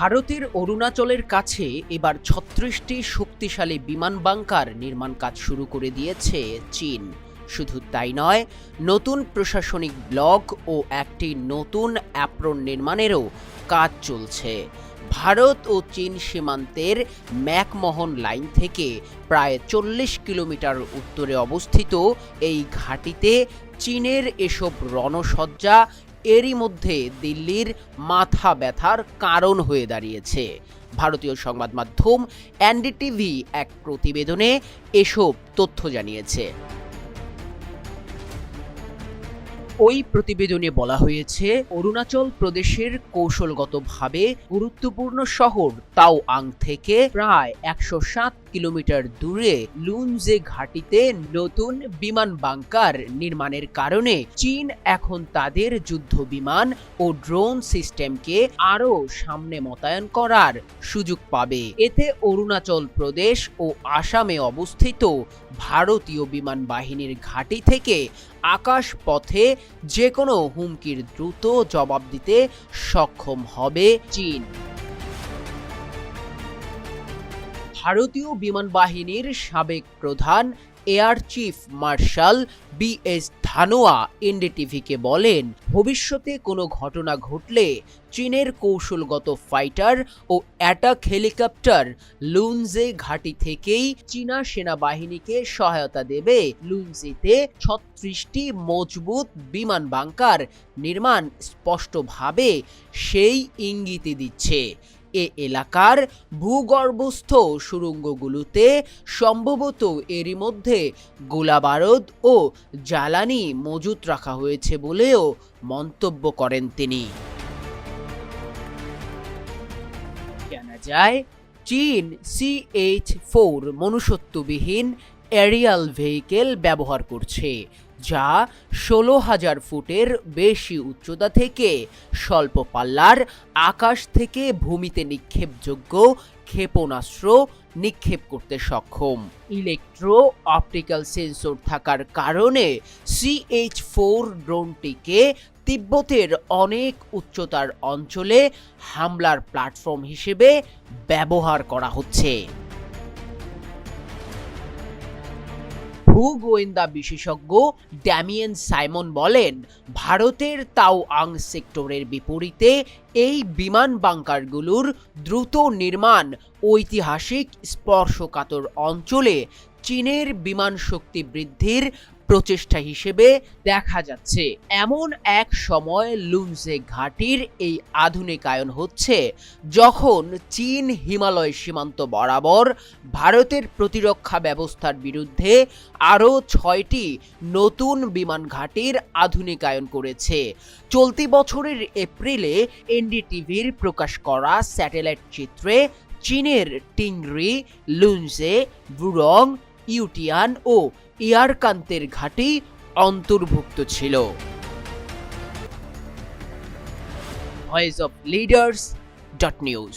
ভারতের অরুণাচলের কাছে এবার ছত্রিশটি শক্তিশালী বিমান বাংকার নির্মাণ কাজ শুরু করে দিয়েছে চীন। শুধু তাই নয়, নতুন প্রশাসনিক ব্লক ও একটি নতুন অ্যাপ্রন নির্মাণেরও কাজ চলছে। ভারত ও চীন সীমান্তের ম্যাকমোহন লাইন থেকে প্রায় চল্লিশ কিলোমিটার উত্তরে অবস্থিত এই ঘাঁটিতে চীনের এসব রণসজ্জা এরই মধ্যে দিল্লির মাথা ব্যথার কারণ হয়ে দাঁড়িয়েছে। ভারতীয় সংবাদ মাধ্যম এনডিটিভি এক প্রতিবেদনে এসব তথ্য জানিয়েছে। ওই প্রতিবেদনে বলা হয়েছে, অরুণাচল প্রদেশের কৌশলগতভাবে গুরুত্বপূর্ণ শহর তাও আং থেকে প্রায় একশো সাত কিলোমিটার দূরে লুনজে ঘাটিতে নতুন বিমান বাংকার নির্মাণের কারণে চীন এখন তাদের যুদ্ধ বিমান ও ড্রোন সিস্টেমকে আরও সামনে মোতায়েন করার সুযোগ পাবে। এতে অরুণাচল প্রদেশ ও আসামে অবস্থিত ভারতীয় বিমান বাহিনীর ঘাঁটি থেকে আকাশ পথে যে কোনো হুমকির দ্রুত জবাব দিতে সক্ষম হবে চীন। ভারতীয় বিমান বাহিনীর সাবেক প্রধান, air chief marshal B S Dhanoa এনডিটিভিকে বলেন, ভবিষ্যতে কোনো ঘটনা ঘটলে চীনের কৌশলগত ফাইটার ও অ্যাটাক হেলিকপ্টার লুনজে ঘাঁটি থেকেই চীনা সেনাবাহিনীকে সহায়তা দেবে। লুনজেতে ছত্রিশটি মজবুত বিমান বাংকার নির্মাণ স্পষ্টভাবে সেই ইঙ্গিতে দিচ্ছে। এ এলাকার ভূগর্ভস্থ সুড়ঙ্গগুলোতে সম্ভবত এরই মধ্যে গোলাবারুদ ও জ্বালানি মজুত রাখা হয়েছে বলেও মন্তব্য করেন তিনি। জানা যায়, চীন সিএইচ ফোর মনুষ্যত্ববিহীন এরিয়াল ভেহিকেল ব্যবহার করছে। যা ষোলো হাজার ফুটের বেশি উচ্চতা থেকে স্বল্প পাল্লার আকাশ থেকে ভূমিতে নিক্ষেপযোগ্য ক্ষেপণাস্ত্র নিক্ষেপ করতে সক্ষম। ইলেকট্রো অপটিক্যাল সেন্সর থাকার কারণে সিএইচ ফোর ড্রোনটিকে তিব্বতের অনেক উচ্চতার অঞ্চলে হামলার প্ল্যাটফর্ম হিসেবে ব্যবহার করা হচ্ছে। ভূগোয়েন্দা বিশেষজ্ঞ ড্যামিয়েন সাইমন বলেন, ভারতের তাও আং সেক্টরের বিপরীতে এই বিমান বাংকারগুলোর দ্রুত নির্মাণ ঐতিহাসিক স্পর্শকাতর অঞ্চলে চীনের বিমান শক্তি বৃদ্ধির প্রচেষ্টা হিসেবে দেখা যাচ্ছে। এমন এক সময় লুনজে ঘাটির এই আধুনিকায়ন হচ্ছে যখন চীন হিমালয় সীমান্ত বরাবর ভারতের প্রতিরক্ষা ব্যবস্থার বিরুদ্ধে আরও ছয়টি নতুন বিমান ঘাটির আধুনিকায়ন করেছে। চলতি বছরের এপ্রিলে এনডিটিভির প্রকাশ করা স্যাটেলাইট চিত্রে চীনের টিংরি লুনজে বুরং, ইউটিয়ান ও ইয়ারকান্তের ঘাঁটি অন্তর্ভুক্ত ছিল। Voice of leaders dot news